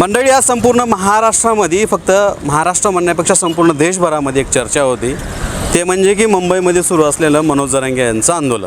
मंडळी आज संपूर्ण महाराष्ट्रामध्ये फक्त महाराष्ट्र म्हणण्यापेक्षा संपूर्ण देशभरामध्ये एक चर्चा होती. ते म्हणजे की मुंबईमध्ये सुरू असलेलं मनोज जरांगे यांचं आंदोलन.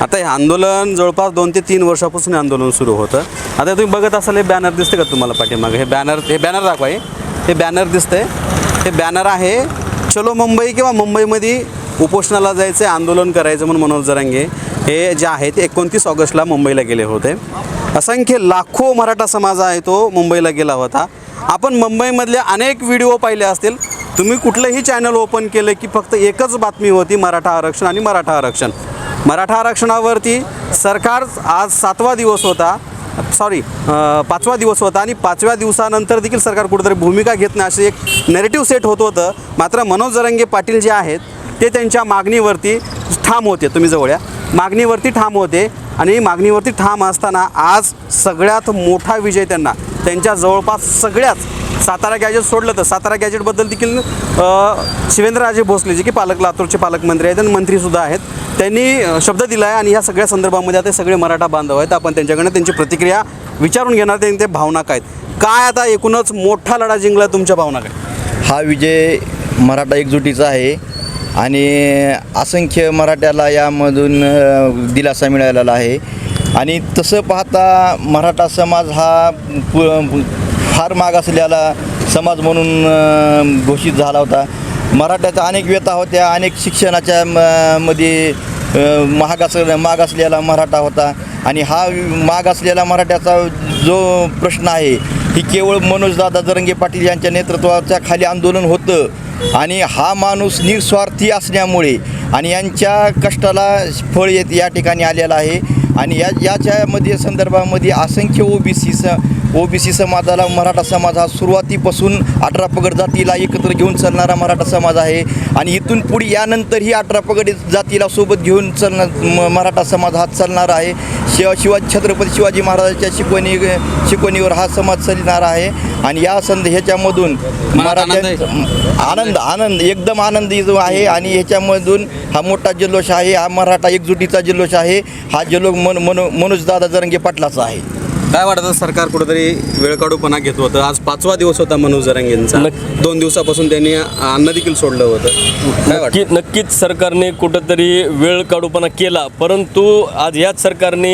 आता हे आंदोलन जवळपास दोन ते तीन वर्षापासून हे आंदोलन सुरू होतं. आता तुम्ही बघत असाल हे बॅनर दिसते का तुम्हाला पाठीमागे? हे बॅनर हे बॅनर दाखवा हे. बॅनर दिसतंय हे बॅनर आहे चलो मुंबई किंवा मुंबईमध्ये उपोषणाला जायचं आंदोलन करायचं म्हणून मनोज जरांगे हे जे आहे ते एकोणतीस ऑगस्टला मुंबईला गेले होते. असंख्य लाखो मराठा समाज आहे तो मुंबईला गेला होता. आपण मुंबईमधले अनेक व्हिडिओ पाहिले असतील. तुम्ही कुठलंही चॅनल ओपन केलं की फक्त एकच बातमी होती मराठा आरक्षण आणि मराठा आरक्षण. मराठा आरक्षणावरती सरकार आज सातवा दिवस होता. सॉरी पाचवा दिवस होता आणि पाचव्या दिवसानंतर देखील सरकार कुठेतरी भूमिका घेत नाही असे एक नेरेटिव्ह सेट होत होतं. मात्र मनोज जरंगे पाटील जे आहेत ते त्यांच्या मागणीवरती ठाम होते तुम्ही जवळ या. मागणीवरती ठाम होते आणि मागणीवरती ठाम असताना आज सगळ्यात मोठा विजय त्यांना. त्यांच्या जवळपास सगळ्याच सातारा गॅजेट सोडलं तर सातारा गॅजेटबद्दल देखील शिवेंद्रराजे भोसले जे की पालक लातूरचे पालकमंत्री आहेत आणि मंत्रीसुद्धा आहेत त्यांनी शब्द दिला आहे आणि या सगळ्या संदर्भामध्ये आता सगळे मराठा बांधव आहेत. आपण त्यांच्याकडनं त्यांची प्रतिक्रिया विचारून घेणार त्यांनी ते भावना काय आहेत? काय आता एकूणच मोठा लढा जिंकला तुमच्या भावना काय? हा विजय मराठा एकजुटीचा आहे. आणि असंख्य मराठ्याला यामधून दिलासा मिळालेला आहे. आणि तसं पाहता मराठा समाज हा पु- फार माग असलेला समाज म्हणून घोषित झाला होता. मराठ्याच्या अनेक व्यथा होत्या अनेक शिक्षणाच्या म- मध्ये मागास माग असलेला मराठा होता. आणि हा माग असलेला मराठ्याचा जो प्रश्न आहे ही केवळ मनोजदादा जरंगे पाटील यांच्या नेतृत्वाच्या खाली आंदोलन होतं. आणि हा माणूस निस्वार्थी असल्यामुळे आणि यांच्या कष्टाला फळ येत या ठिकाणी आलेलं आहे. आणि या याच्यामध्ये संदर्भामध्ये असंख्य ओबीसी स ओबीसी समाजाला मराठा समाज हा सुरुवातीपासून अठरा पगड जातीला एकत्र घेऊन चालणारा मराठा समाज आहे. आणि इथून पुढे यानंतरही अठरा पगड जातीला सोबत घेऊन चालणार म- मराठा समाज हा चालणार आहे. शिव शिवाजी छत्रपती शिवाजी महाराजांच्या शिकवणी शिकवणीवर हा समाज चालणार आहे. आणि या संद ह्याच्यामधून? मराठ्या आनंद आनंद एकदम आनंदी जो आहे. आणि ह्याच्यामधून हा मोठा जल्लोष आहे. हा मराठा एकजुटीचा जल्लोष आहे. हा जल्लोष मन मनो मनोजदादा जरंगे पाटलाचा आहे. काय वाटतं सरकार कुठेतरी वेळकाढूपणा घेत होतं? आज पाचवा दिवस होता मनोज जरांगेंचा. दोन दिवसापासून त्यांनी अन्न देखील सोडलं होतं. नक्की नक्कीच सरकारने कुठंतरी वेळ काढूपणा केला परंतु आज याच सरकारने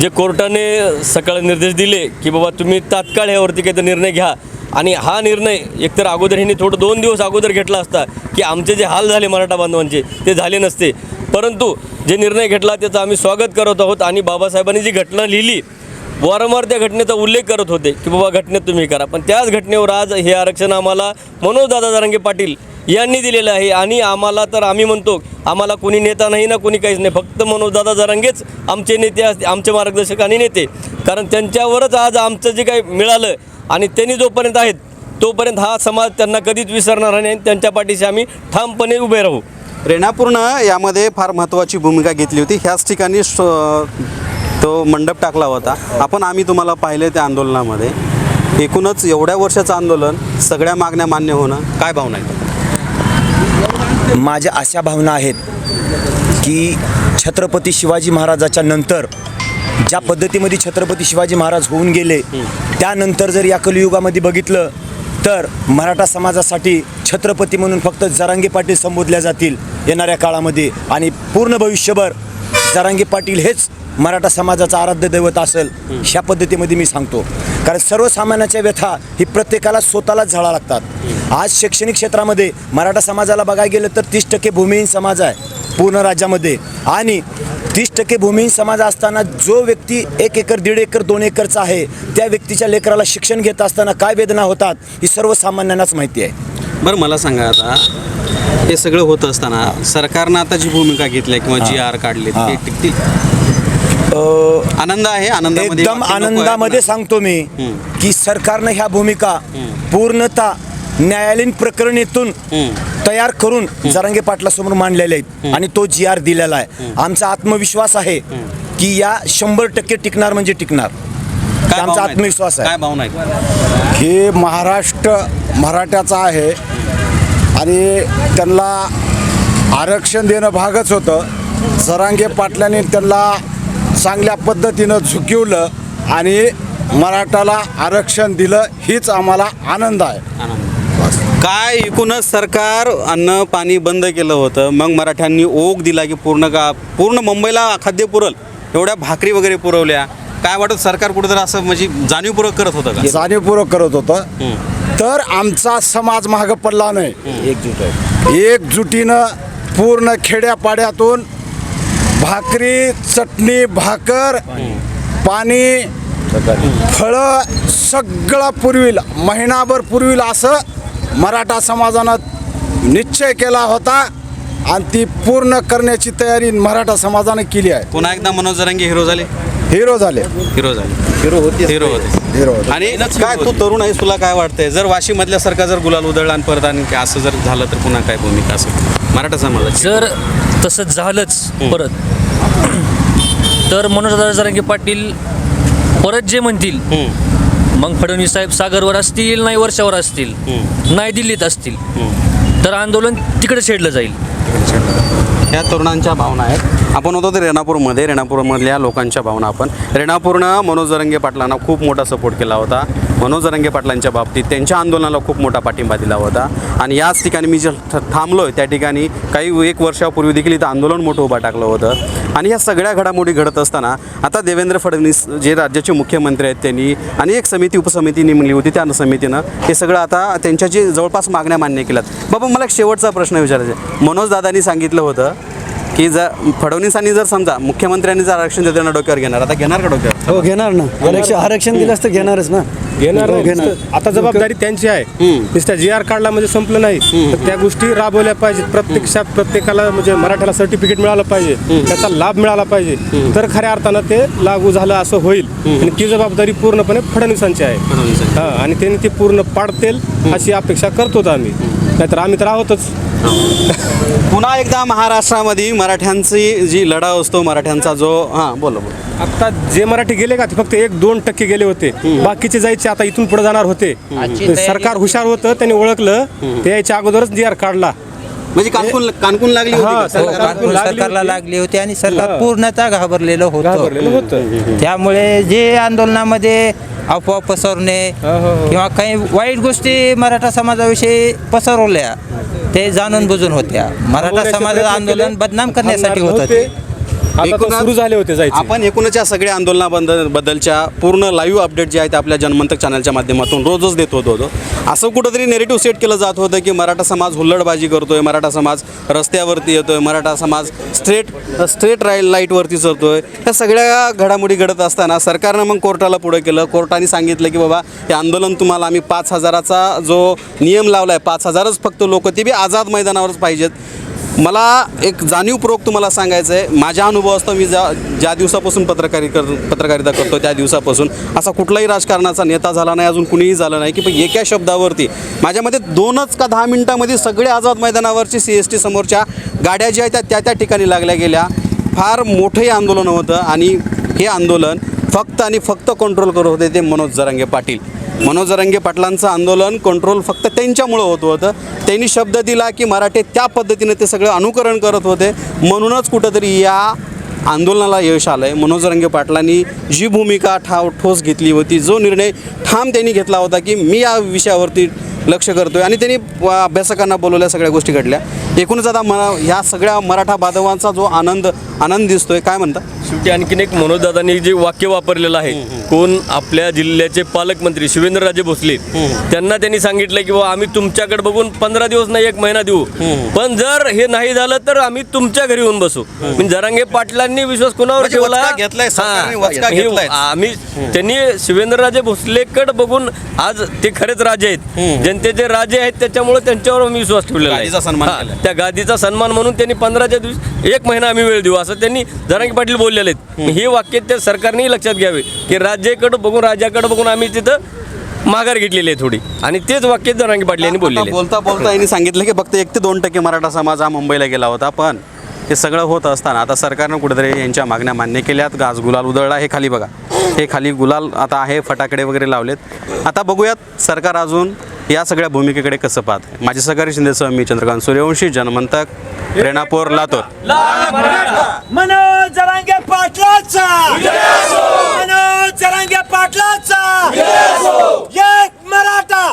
जे कोर्टाने सकाळी निर्देश दिले की बाबा तुम्ही तात्काळ यावरती काहीतरी निर्णय घ्या. आणि हा निर्णय एकतर अगोदर ह्यांनी थोडं दोन दिवस अगोदर घेतला असता की आमचे जे हाल झाले मराठा बांधवांचे ते झाले नसते. परंतु जे निर्णय घेतला त्याचं आम्ही स्वागत करत आहोत आणि बाबासाहेबांनी जी घटना लिहिली वारंवार त्या घटनेचा उल्लेख करत होते की बाबा घटनेत तुम्ही करा. पण त्याच घटनेवर आज हे आरक्षण आम्हाला मनोजदादा जारंगे पाटील यांनी दिलेलं आहे आणि आम्हाला तर आम्ही म्हणतो आम्हाला कोणी नेता नाही ना कोणी काहीच नाही. फक्त मनोजदादा जरांगेच आमचे नेते असते आमचे मार्गदर्शक आणि नेते. कारण त्यांच्यावरच आज आमचं जे काही मिळालं आणि त्यांनी जोपर्यंत आहेत तोपर्यंत हा समाज त्यांना कधीच विसरणार नाही आणि त्यांच्या पाठीशी आम्ही ठामपणे उभे राहू. रेणापूरनं यामध्ये फार महत्त्वाची भूमिका घेतली होती. ह्याच ठिकाणी तो मंडप टाकला होता. आपण आम्ही तुम्हाला पाहिले त्या आंदोलनामध्ये. एकूणच एवढ्या वर्षाचं आंदोलन सगळ्या मागण्या मान्य होणं काय भावना आहे माझ्या अशा भावना आहेत की छत्रपती शिवाजी महाराजाच्या नंतर ज्या पद्धतीमध्ये छत्रपती शिवाजी महाराज होऊन गेले त्यानंतर जर या कलियुगामध्ये बघितलं तर मराठा समाजासाठी छत्रपती म्हणून फक्त जरांगी पाटील संबोधल्या जातील येणाऱ्या काळामध्ये. आणि पूर्ण भविष्यभर जरांगी पाटील हेच मराठा समाजाचं आराध्य दैवत असेल ह्या पद्धतीमध्ये मी सांगतो. कारण सर्वसामान्याच्या व्यथा ही प्रत्येकाला स्वतःलाच झाडा लागतात. आज शैक्षणिक क्षेत्रामध्ये मराठा समाजाला बघायला गेलं तर तीस टक्के भूमिहीन समाज आहे पूर्ण राज्यामध्ये. आणि तीस टक्के भूमिहीन समाज असताना जो व्यक्ती एक एकर दीड एकर दोन एकरचा आहे त्या व्यक्तीच्या लेकराला शिक्षण घेत असताना काय वेदना होतात ही सर्वसामान्यांनाच माहिती आहे बरं मला सांगा आता हे सगळं होत असताना सरकारनं आता जी भूमिका घेतली किंवा जी आर काढली. ती टिकतील आनंद आहे आनंदामध्ये एकदम आनंदामध्ये. सांगतो मी. की सरकारनं ह्या भूमिका पूर्णतः न्यायालयीन प्रकरणीतून. तयार करून जरांगे पाटलासमोर मांडलेले आहेत. आणि तो जी आर दिलेला आहे. आमचा आत्मविश्वास आहे की या शंभर टक्के टिकणार म्हणजे टिकणार. आमचा? आत्मविश्वास काय आहे भावना आहे हे महाराष्ट्र मराठ्याचा आहे. आणि त्यांना आरक्षण देणं भागच होतं. जरांगे पाटलांनी त्यांना चांगल्या पद्धतीनं झुकवलं आणि मराठाला आरक्षण दिलं हीच आम्हाला आनंद आहे. काय एकूणच सरकार अन्न पाणी बंद केलं होतं. मग मराठ्यांनी ओघ दिला की पूर्ण का पूर्ण मुंबईला खाद्य पुरल. एवढ्या भाकरी वगैरे पुरवल्या. काय वाटत सरकार कुठेतरी असं म्हणजे जाणीवपूर्वक करत होतं का? जाणीवपूर्वक करत होतं. तर आमचा समाज मागं पडला नाही. एकजूट आहे. एकजुटीनं पूर्ण खेड्यापाड्यातून भाकरी चटणी भाकर पाणी फळं सगळं पुरविल. महिनाभर पुरविल असं मराठा समाजानं निश्चय केला होता आणि ती पूर्ण करण्याची तयारी मराठा समाजानं केली आहे. पुन्हा एकदा मनोज जरांगे हिरो झाले? हिरो झाले. हिरो झाले. हिरो होते. हिरो होते. हिरो होते. आणि काय तू तरुण आहेस तुला काय वाटतंय? जर वाशी मधल्यासारखा जर गुलाल उधळला आणि परत आणि असं जर झालं तर पुन्हा काय भूमिका असेल? मराठा समाजाची. जर तसं झालंच परत तर मनोज जरांगे पाटील परत जे म्हणतील मग फडणवीस साहेब सागरवर असतील नाही वर्षावर असतील नाही दिल्लीत असतील तर आंदोलन तिकडे छेडलं जाईल. या तरुणांच्या भावना आहेत. आपण होतो ते रेणापूरमध्ये. रेणापूरमधल्या लोकांच्या भावना आपण. रेणापूरनं मनोज जरंगे पाटलांना खूप मोठा सपोर्ट केला होता. मनोज रंगे पाटलांच्या बाबतीत त्यांच्या आंदोलनाला खूप मोठा पाठिंबा दिला होता. आणि याच ठिकाणी मी जे थ- थांबलो त्या ठिकाणी काही एक वर्षापूर्वी देखील इथं आंदोलन मोठं उभा टाकलं होतं. आणि ह्या सगळ्या घडामोडी घडत असताना आता देवेंद्र फडणवीस जे राज्याचे मुख्यमंत्री आहेत त्यांनी आणि एक समिती उपसमिती नेमली होती त्या समितीनं हे सगळं आता त्यांच्या जे जवळपास मागण्या मान्य केल्यात. बाबा मला एक शेवटचा प्रश्न विचारायचा मनोज दादांनी सांगितलं होतं की जर फडणवीसांनी जर समजा मुख्यमंत्र्यांनी जर आरक्षण देताना डोक्यावर घेणार आता घेणार का डोक्यावर? हो घेणार ना. आरक्षण आरक्षण दिलंच तर घेणारच ना. घेणार हो. नुसतं आता जबाबदारी त्यांची आहे. नुसत्या जी आर काढला म्हणजे संपलं नाही. तर त्या गोष्टी राबवल्या पाहिजेत. प्रत्यक्षात प्रत्येकाला म्हणजे मराठ्याला सर्टिफिकेट मिळालं पाहिजे. त्याचा लाभ मिळाला पाहिजे. तर खऱ्या अर्थानं ते लागू झालं असं होईल. आणि ती जबाबदारी पूर्णपणे फडणवीसांची आहे. फडणवीसांची. हा आणि त्यांनी ती पूर्ण पाडतील अशी अपेक्षा करतोच आम्ही. नाहीतर आम्ही तर आहोतच. पुन्हा एकदा महाराष्ट्रामध्ये मराठ्यांची जी लढा असतो मराठ्यांचा जो हां बोला बोला. आता जे मराठी गेले का ते फक्त एक दोन टक्के गेले होते. बाकीचे जायचे आता इथून पुढे जाणार होते. सरकार हुशार होतं त्यांनी ओळखलं. ते यायच्या अगोदरच जी आर काढला. म्हणजे कानकून कानकून लागली होती हा? सरकार- लागली सरकारला होती. लागली होती आणि सरकार. पूर्णतः घाबरलेलं घाबरलेलं होतं. त्यामुळे जे आंदोलनामध्ये अफवा पसरवणे हो, हो, हो. किंवा काही वाईट गोष्टी मराठा समाजाविषयी पसरवल्या ते जाणून बुजून होत्या मराठा समाजाचं आंदोलन. बदनाम करण्यासाठी होतं ते नव्हते. आता तर सुरू झाले होते जायचे. आपण एकूणच या सगळ्या आंदोलनाबद्दल बद्दलच्या पूर्ण लाईव्ह अपडेट जे आहेत आपल्या जनमंतक चॅनलच्या माध्यमातून रोजच देत होतो होतो. असं कुठंतरी नेरेटिव्ह सेट केलं जात होतं की मराठा समाज हुल्लडबाजी करतोय मराठा समाज रस्त्यावरती येतोय मराठा समाज स्ट्रेट स्ट्रेट राईल लाईटवरती चलतोय या सगळ्या घडामोडी घडत असताना सरकारनं मग कोर्टाला पुढं केलं. कोर्टाने सांगितलं की बाबा हे आंदोलन तुम्हाला आम्ही पाच हजाराचा जो नियम लावला आहे पाच हजारच फक्त लोक ते बी आझाद मैदानावरच पाहिजेत. मला एक जाणीवपूर्वक तुम्हाला सांगायचं आहे. माझ्या अनुभवास्तव मी ज्या ज्या दिवसापासून पत्रकारी कर पत्रकारिता करतो त्या दिवसापासून असा कुठलाही राजकारणाचा नेता झाला नाही अजून कुणीही झालं नाही की पण एका शब्दावरती. माझ्यामध्ये दोनच का दहा मिनटामध्ये सगळे आझाद मैदानावरची सी एस टी समोरच्या गाड्या ज्या आहेत त्या त्या त्या ठिकाणी लागल्या गेल्या. फार मोठंही आंदोलन होतं आणि हे आंदोलन फक्त आणि फक्त कंट्रोल करत होते ते मनोज जरांगे पाटील. मनोज पाटलांचं आंदोलन कंट्रोल फक्त त्यांच्यामुळं होत होतं. त्यांनी शब्द दिला की मराठे त्या पद्धतीने ते सगळं अनुकरण करत होते. म्हणूनच कुठंतरी या आंदोलनाला यश आलं आहे मनोज रंगे पाटलांनी जी भूमिका ठाव ठोस घेतली होती जो निर्णय ठाम त्यांनी घेतला होता की मी या विषयावरती लक्ष करतो आहे आणि त्यांनी अभ्यासकांना बोलवल्या सगळ्या गोष्टी घडल्या. एकूणच आता मला ह्या सगळ्या मराठा बांधवांचा जो आनंद आनंद दिसतो आहे काय म्हणता? शेवटी आणखीन एक मनोजदादांनी जे वाक्य वापरलेलं आहे कोण आपल्या जिल्ह्याचे पालकमंत्री शिवेंद्रराजे भोसले त्यांना त्यांनी सांगितलं की बाबा आम्ही तुमच्याकडे बघून पंधरा दिवस नाही एक महिना देऊ. पण जर हे नाही झालं तर आम्ही तुमच्या घरी येऊन बसू. म्हणजे जरांगे पाटलांनी विश्वास कोणावर म्हणजे ठेवला. आम्ही त्यांनी शिवेंद्रराजे भोसलेकडे बघून आज ते खरेच राजे आहेत. जनतेचे राजे आहेत त्याच्यामुळे त्यांच्यावर आम्ही विश्वास ठेवलेला आहे. त्या गादीचा सन्मान म्हणून त्यांनी पंधराच्या दिवस एक महिना आम्ही वेळ देऊ असं त्यांनी जरांगी पाटील बोललेले आहेत. हे वाक्य त्या सरकारने लक्षात घ्यावे की राज्याकडं बघून राज्याकडं बघून आम्ही तिथं माघार घेतलेली आहे थोडी. आणि तेच वाक्य जरांगी पाटील यांनी बोलले बोलता बोलता यांनी सांगितलं की फक्त एक ते दोन टक्के मराठा समाज हा मुंबईला गेला होता पण हे सगळं होत असताना आता सरकारनं कुठेतरी यांच्या मागण्या मान्य केल्यात. गाज गुलाल उधळला. हे खाली बघा. हे खाली गुलाल आता आहे. फटाकडे वगैरे लावलेत. आता बघूयात सरकार अजून या सगळ्या भूमिकेकडे कसं पाहत आहे. माझे सहकारी शिंदेसह मी चंद्रकांत सूर्यवंशी जनमंतक रेणापूर लातूर. मनोज जरांगे पाटलाचा. मनोज जरांगे पाटलाचा. एक मराठा.